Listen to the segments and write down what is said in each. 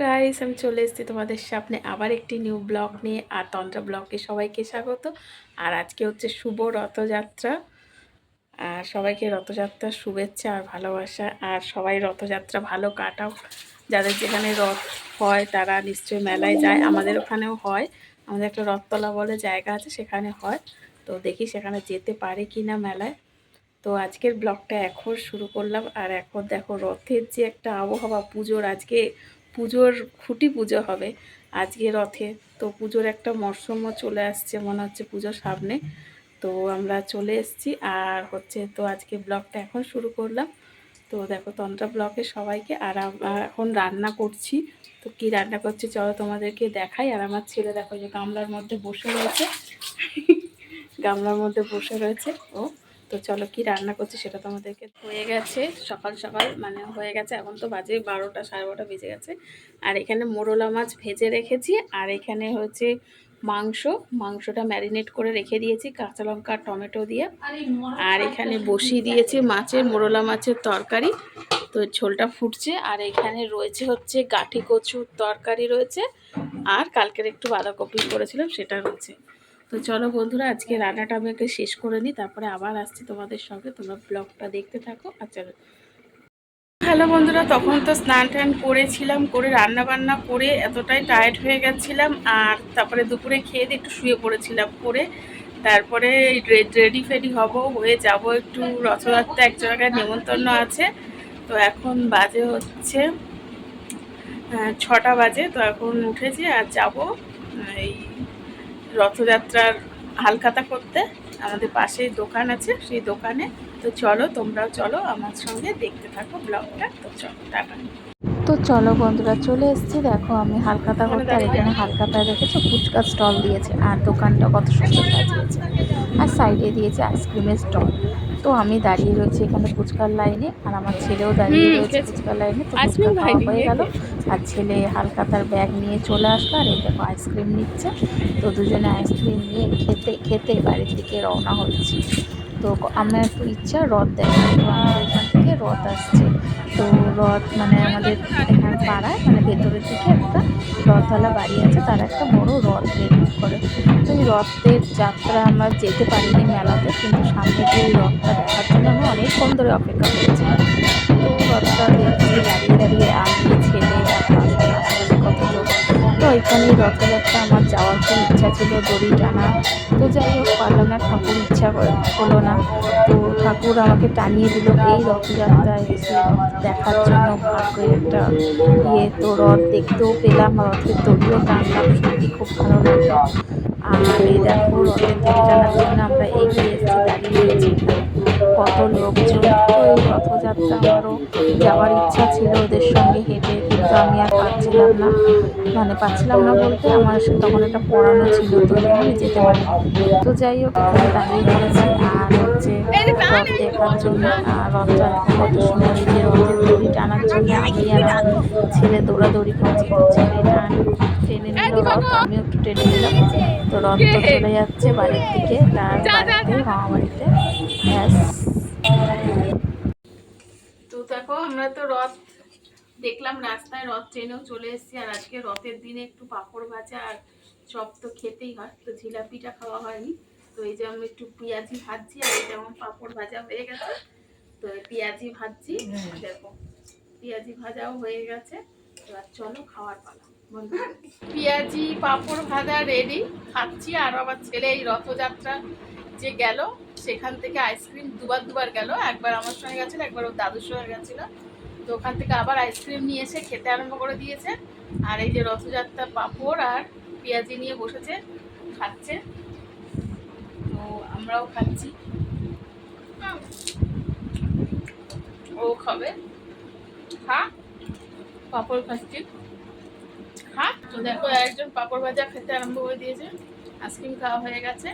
Guys আমি চলে এসেছি তোমাদের সামনে আবার একটি নিউ ব্লগ নিয়ে, আর তন্ত্র ব্লগে সবাইকে স্বাগত। আর আজকে হচ্ছে শুভ রথযাত্রা। আর সবাইকে রথযাত্রার শুভেচ্ছা আর ভালোবাসা। আর সবাই রথযাত্রা ভালো কাটাও। যাদের যেখানে রথ হয়, তারা নিশ্চয়ই মেলায় যায়। আমাদের ওখানেও হয়। আমাদের একটা রথতলা বলে জায়গা আছে, সেখানে হয়। তো দেখি সেখানে যেতে পারে কি না মেলায়। তো আজকের ব্লগটা এখন শুরু করলাম। আর এখন দেখো রথের যে একটা আবহাওয়া পুজোর আজকে পুজোর খুঁটি পুজো হবে আজকে রথে। তো পুজোর একটা মরশুমও চলে আসছে, মনে হচ্ছে পুজোর সামনে। তো আমরা চলে এসেছি আর হচ্ছে তো আজকে ব্লগটা এখন শুরু করলাম। তো দেখো তন্ত্রা ব্লগে সবাইকে আর এখন রান্না করছি। তো কি রান্না করছি চলো তোমাদেরকে দেখাই। আর আমার ছেলে দেখো যে গামলার মধ্যে বসে রয়েছে। গামলার মধ্যে বসে রয়েছে। ও তো চলো কি রান্না করছি সেটা তোমাদেরকে হয়ে গেছে। সকাল সকাল মানে হয়ে গেছে। এখন তো বাজে বারোটা, সাড়ে বারোটা বেজে গেছে। আর এখানে মোরলা মাছ ভেজে রেখেছি। আর এখানে হচ্ছে মাংস। মাংসটা ম্যারিনেট করে রেখে দিয়েছি কাঁচা লঙ্কা, টমেটো দিয়ে। আর এখানে বসিয়ে দিয়েছি মাছের, মোরলা মাছের তরকারি। তো ঝোলটা ফুটছে। আর এখানে রয়েছে হচ্ছে গাঠি কচুর তরকারি রয়েছে। আর কালকের একটু বাঁধাকপি করেছিলাম, সেটা রয়েছে। তো চলো বন্ধুরা, আজকে রান্নাটা আমি আগে শেষ করে নিই, তারপরে আবার আসছি তোমাদের সঙ্গে। তোমরা ব্লগটা দেখতে থাকো আর চলো। হ্যালো বন্ধুরা, তখন তো স্নান টান করেছিলাম, করে রান্না বান্না করে এতটাই টায়ার্ড হয়ে গেছিলাম, আর তারপরে দুপুরে খেয়ে দিয়ে একটু শুয়ে পড়েছিলাম, করে তারপরে রেডি ফেডি হব, হয়ে যাব একটু রথযাত্রা এক জায়গায় নেমন্তন্ন আছে। তো এখন বাজে হচ্ছে ছটা বাজে, তো এখন উঠেছি আর যাব, এই রথযাত্রার হালখাতা করতে আমাদের পাশেই দোকান আছে সেই দোকানে। তো চলো তোমরাও চলো আমার সঙ্গে দেখতে থাকো ব্লগটা। তো চলো টাটা। তো চলো বন্ধুরা চলে এসেছি। দেখো আমি হালকাতা করতে আর এখানে হালকাতায় দেখেছ ফুচকা স্টল দিয়েছে আর দোকানটা কত সুন্দর সাজিয়েছে। আর সাইডে দিয়েছে আইসক্রিমের স্টল তো আমি দাঁড়িয়ে রয়েছি এখানে ফুচকার লাইনে আর আমার ছেলেও দাঁড়িয়ে রয়েছে ফুচকার লাইনে। তো আইসক্রিম ফুচকা খাওয়া হয়ে গেল। আর ছেলে হালকা তার ব্যাগ নিয়ে চলে আসলো আর এই দেখো আইসক্রিম নিচ্ছে। তো দুজনে আইসক্রিম নিয়ে খেতে খেতে বাড়ির দিকে রওনা হচ্ছে। তো আমার একটু ইচ্ছা রথ দেখা এখান থেকে রথ আসছে। তো রথ মানে আমাদের এখানে পাড়ায় মানে ভেতরের দিকে একটা রথওয়ালা বাড়ি আছে, তারা একটা বড় রথ বের করে। তো এই রথের যাত্রা আমরা যেতে পারিনি মেলাতে, কিন্তু সামনে গিয়ে ওই রথটা দেখার জন্য আমি অনেকক্ষণ ধরে অপেক্ষা করেছি। তো রথটা দেখছি, দাঁড়িয়ে দাঁড়িয়ে আমি তো এখানে রথযাত্রা আমার যাওয়ার খুব ইচ্ছা ছিল, দড়ি টানা। তো যাই হোক পারলাম না ঠাকুর ইচ্ছা হলো না। তো ঠাকুর আমাকে টানিয়ে দিল এই রথযাত্রায় এসে দেখার জন্য ভাগ্যের একটা ইয়ে। তো রথ দেখতেও পেলাম, রথের দড়িও টানলাম, সত্যি খুব ভালো লাগল। আর এই দেখো, রথের দড়ি টানার জন্য আমরা এগিয়ে এসেছি, দাঁড়িয়ে কত লোকজন এই রথযাত্রা আমারও যাওয়ার ইচ্ছা ছিল ওদের সঙ্গে হেঁটে, কিন্তু আমি আর পাচ্ছিলাম না। মানে পাচ্ছিলাম না বলতে আমার তখন একটা পড়ানো ছিল, তো আমি যেতে পারি তো যাই হোক দাঁড়িয়ে পড়েছি আর হচ্ছে রথ দেখার জন্য রথটা কত সুন্দর যে রথের দড়ি টানার জন্য আমি আর ছেলে দৌড়াদৌড়ি করছি। ছেলে টান টেনে নিল রথ, আমিও একটু টেনে নিলাম। তো রথ তো চলে যাচ্ছে বাড়ির দিকে, তার বাড়িতে মামা বাড়িতে ব্যাস। দেখো আমরা তো রথ দেখলাম রাস্তায় রথ ট্রেনেও চলে এসেছি আর আজকে রথের দিনে একটু পাঁপড় ভাজা আর চপ তো খেতেই হয় তো জিলাপিটা খাওয়া হয়নি। তো এই যে আমি একটু পেঁয়াজি ভাজছি আর এই যেমন পাঁপড় ভাজা হয়ে গেছে তো পেঁয়াজি ভাজছি দেখো পেঁয়াজি ভাজাও হয়ে গেছে এবার চলো খাওয়ার পালা। পেঁয়াজি পাঁপড় ভাজা রেডি খাচ্ছি আর আমার ছেলে এই রথযাত্রা যে গেল সেখান থেকে আইসক্রিম দুবার দুবার গেল। একবার আমার সঙ্গে গেছিল, একবার ওর দাদুর সঙ্গে গেছিল। তো ওখান থেকে আবার আইসক্রিম নিয়ে এসে খেতে আরম্ভ করে দিয়েছে। আর এই যে রথযাত্রা পাঁপড় আর পেঁয়াজি নিয়ে বসেছে, খাচ্ছে। তো আমরাও খাচ্ছি। ও খাবে। খা। পাঁপড় খাচ্ছি। খা। তো দেখো একজন পাঁপড় ভাজা খেতে আরম্ভ করে দিয়েছে। আইসক্রিম খাওয়া হয়ে গেছে।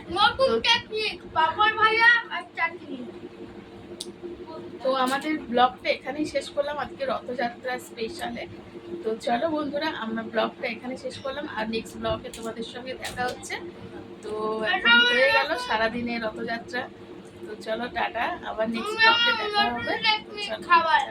তো আমাদের ব্লগটা এখানেই শেষ করলাম। আজকে রথযাত্রা স্পেশালে তো চলো বন্ধুরা আমরা ব্লগটা এখানে শেষ করলাম। আর নেক্সট ব্লগে তোমাদের সঙ্গে দেখা হচ্ছে। তো এখন হয়ে গেল সারাদিনে রথযাত্রা। তো চলো টাটা আবার নেক্সট ব্লগে দেখা হবে। খাবার।